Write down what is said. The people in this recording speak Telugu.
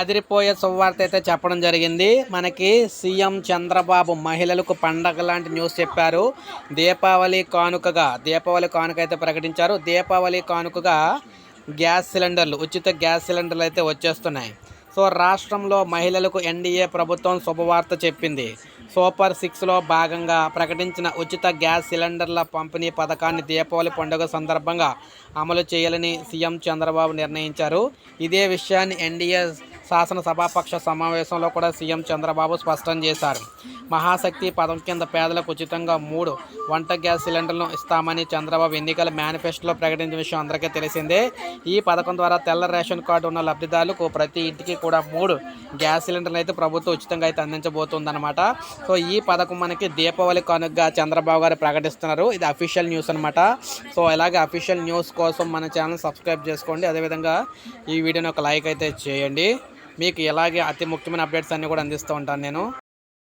అదిరిపోయే శుభవార్త అయితే చెప్పడం జరిగింది. మనకి సీఎం చంద్రబాబు మహిళలకు పండగ లాంటి న్యూస్ చెప్పారు. దీపావళి కానుకగా దీపావళి కానుక అయితే ప్రకటించారు. దీపావళి కానుకగా గ్యాస్ సిలిండర్లు ఉచిత గ్యాస్ సిలిండర్లు అయితే వచ్చేస్తున్నాయి. సో రాష్ట్రంలో మహిళలకు ఎన్డీఏ ప్రభుత్వం శుభవార్త చెప్పింది. సూపర్ సిక్స్లో భాగంగా ప్రకటించిన ఉచిత గ్యాస్ సిలిండర్ల పంపిణీ పథకాన్ని దీపావళి పండుగ సందర్భంగా అమలు చేయాలని సీఎం చంద్రబాబు నిర్ణయించారు. ఇదే విషయాన్ని ఎన్డీఏ శాసనసభాపక్ష సమావేశంలో కూడా సీఎం చంద్రబాబు స్పష్టం చేశారు. మహాశక్తి పథకం కింద పేదలకు ఉచితంగా మూడు వంట గ్యాస్ సిలిండర్లను ఇస్తామని చంద్రబాబు ఎన్నికల మేనిఫెస్టోలో ప్రకటించిన విషయం అందరికీ తెలిసిందే. ఈ పథకం ద్వారా తెల్ల రేషన్ కార్డు ఉన్న లబ్ధిదారులకు ప్రతి ఇంటికి కూడా మూడు గ్యాస్ సిలిండర్లు అయితే ప్రభుత్వం ఉచితంగా అయితే అందించబోతుందన్నమాట. సో ఈ పథకం మనకి దీపావళి కానుకగా చంద్రబాబు గారు ప్రకటిస్తున్నారు. ఇది అఫీషియల్ న్యూస్ అనమాట సో ఇలాగే అఫీషియల్ న్యూస్ కోసం మన ఛానల్ సబ్స్క్రైబ్ చేసుకోండి. అదేవిధంగా ఈ వీడియోని ఒక లైక్ అయితే చేయండి. మీకు ఇలాగే అతి ముఖ్యమైన అప్డేట్స్ అన్నీ కూడా అందిస్తూ ఉంటాను నేను.